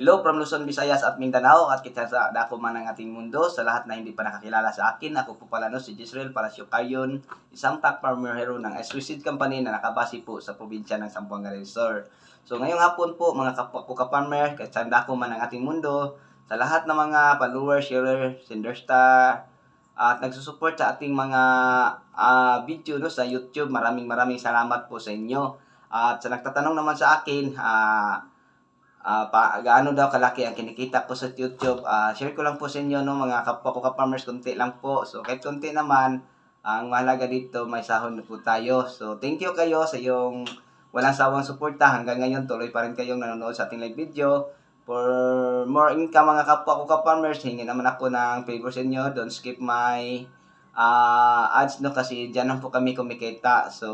Hello from Luzon, Visayas at Mindanao at kita sa dako man ng ating mundo sa lahat na hindi pa nakakilala sa akin. Ako po pala no, si Jisrael Palacio Carrion, isang top farmer hero ng Exquisite Company na nakabase po sa probinsya ng Zamboanga del. So ngayong hapon po mga kapwa ko ka-farmer, kahit saan dako man ng ating mundo, sa lahat ng mga followers, sharer, senderstar, at nagsusupport sa ating mga ah, video no, sa YouTube. Maraming maraming salamat po sa inyo. At sa nagtatanong naman sa akin, ah Ah, pa, gaano daw kalaki ang kinikita ko sa YouTube. Ah, share ko lang po sa inyo no mga kapwa ko ka-farmers konti lang po. So kahit konti naman, ang mahalaga dito may sahod na po tayo. So thank you kayo sa yung walang sawang suporta hanggang ngayon tuloy pa rin kayong nanonood sa ating live video. For more income mga kapwa ko ka-farmers, hingi naman ako ng favor sa inyo. Don't skip my ah, ads no kasi diyan lang po kami kumikita. So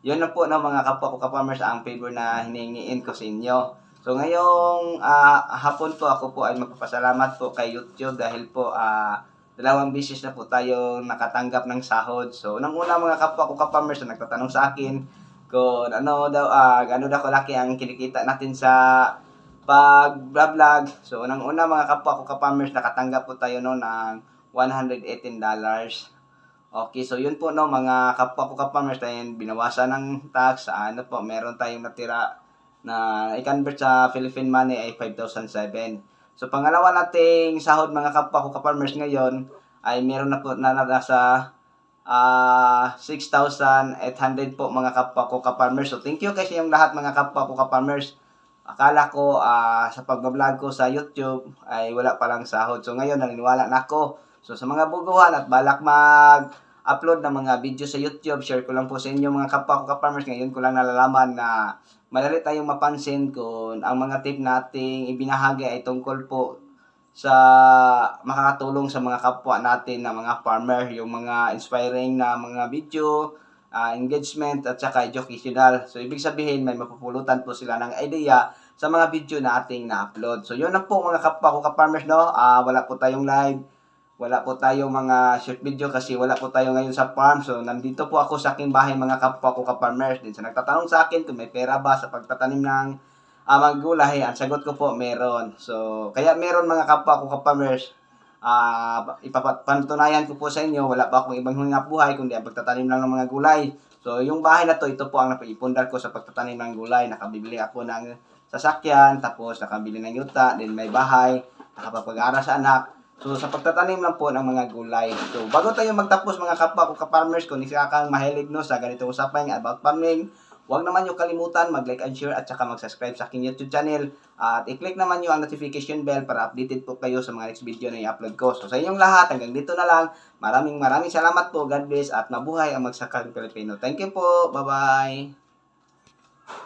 yun na po no mga kapwa ko ka-farmers ang favor na hiningiin ko sa inyo. So ngayong ah, hapon po ako po ay magpapasalamat po kay YouTube dahil po ah, dalawang beses na po tayo nakatanggap ng sahod. So unang una mga kapwa ko ka-farmers na nagtatanong sa akin kung ano daw ah gaano daw kalaki ang kinikita natin sa pag vlog. So unang una mga kapwa ko ka-farmers nakatanggap po tayo no ng $118. Okay, so yun po no mga kapwa ko ka-farmers tayo binawasan ng tax sa ano po meron tayong natira na i-convert sa Philippine money ay 5,007. So pangalawa nating sahod mga kapwa ko ka-farmers ngayon ay meron na po na nasa ah 6,800 po mga kapwa ko ka-farmers. So thank you kasi yung lahat mga kapwa ko ka-farmers. Akala ko ah, sa pag-vlog ko sa YouTube ay wala palang sahod. So ngayon naniniwala na ako. So sa mga buguhan at balak mag upload ng mga video sa YouTube, share ko lang po sa inyo mga kapwa ko ka-farmers. Ngayon ko lang nalalaman na madali tayong mapansin kung ang mga tip nating ibinahagi ay tungkol po sa makakatulong sa mga kapwa natin na mga farmer, yung mga inspiring na mga video, ah, engagement at saka educational. So ibig sabihin may mapupulutan po sila ng idea sa mga video na ating na-upload. So yun na po mga kapwa ko ka-farmers no. Ah, wala po tayong live wala po tayong mga short video kasi wala po tayo ngayon sa farm. So, nandito po ako sa aking bahay mga kapwa ko ka-farmers. Din sa nagtatanong sa akin kung may pera ba sa pagtatanim ng uh, mga gulay, ang sagot ko po meron. So, kaya meron mga kapwa ko ka-farmers. Uh, ipapatunayan ko po sa inyo, wala pa akong ibang hingap buhay kundi ang pagtatanim lang ng mga gulay. So, yung bahay na to, ito po ang napaipundar ko sa pagtatanim ng gulay. Nakabibili ako ng sasakyan, tapos nakabili ng yuta, din may bahay, nakapapag-aral sa anak. So, sa pagtatanim lang po ng mga gulay. So, bago tayo magtapos mga kapwa ko ka-farmers, kung isa kang mahilig no, sa ganito usapan about farming, huwag naman yung kalimutan mag-like and share at saka mag-subscribe sa aking YouTube channel. At i-click naman yung ang notification bell para updated po kayo sa mga next video na i-upload ko. So, sa inyong lahat, hanggang dito na lang. Maraming maraming salamat po. God bless at mabuhay ang magsakang Pilipino. Thank you po. Bye-bye.